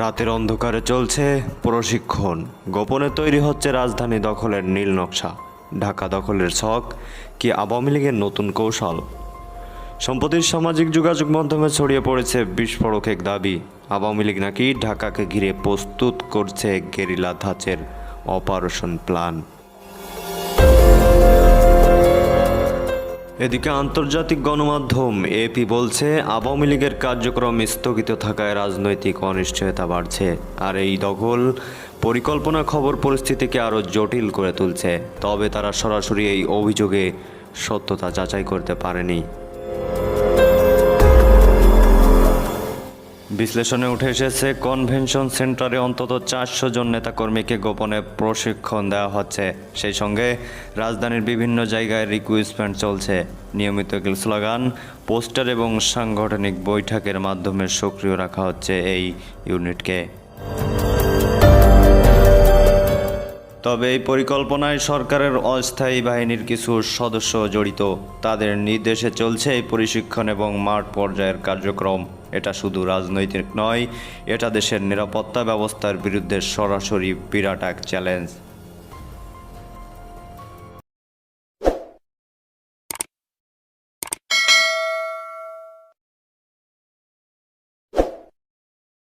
রাতের অন্ধকারে চলছে প্রশিক্ষণ। গোপনে তৈরি হচ্ছে রাজধানী দখলের নীল নকশা। ঢাকা দখলের শখ কি আওয়ামী লীগের নতুন কৌশল? সম্প্রতি সামাজিক যোগাযোগ মাধ্যমে ছড়িয়ে পড়েছে বিস্ফোরক এক দাবি। আওয়ামী লীগ নাকি ঢাকাকে ঘিরে প্রস্তুত করছে গেরিলা ধাঁচের অপারেশন প্ল্যান। এদিকে আন্তর্জাতিক গণমাধ্যম এপি বলছে, আওয়ামী লীগের কার্যক্রম স্থগিত থাকায় রাজনৈতিক অনিশ্চয়তা বাড়ছে। আর এই দখল পরিকল্পনা খবর পরিস্থিতিকে আরও জটিল করে তুলছে। তবে তারা সরাসরি এই অভিযোগে সত্যতা যাচাই করতে পারেনি। বিশ্লেষণে উঠে এসেছে, কনভেনশন সেন্টারে অন্তত চারশো জন নেতাকর্মীকে গোপনে প্রশিক্ষণ দেওয়া হচ্ছে। সেই সঙ্গে রাজধানীর বিভিন্ন জায়গায় রিকুইস্টমেন্ট চলছে। নিয়মিত স্লোগান, পোস্টার এবং সাংগঠনিক বৈঠকের মাধ্যমে সক্রিয় রাখা হচ্ছে এই ইউনিটকে। তবে এই পরিকল্পনায় সরকারের অস্থায়ী বাহিনীর কিছু সদস্য জড়িত। তাদের নির্দেশে চলছে এই প্রশিক্ষণ এবং মাঠ পর্যায়ের কার্যক্রম। এটা শুধু রাজনৈতিক নয়, এটা দেশের নিরাপত্তা ব্যবস্থার বিরুদ্ধে সরাসরি বিরাট এক চ্যালেঞ্জ।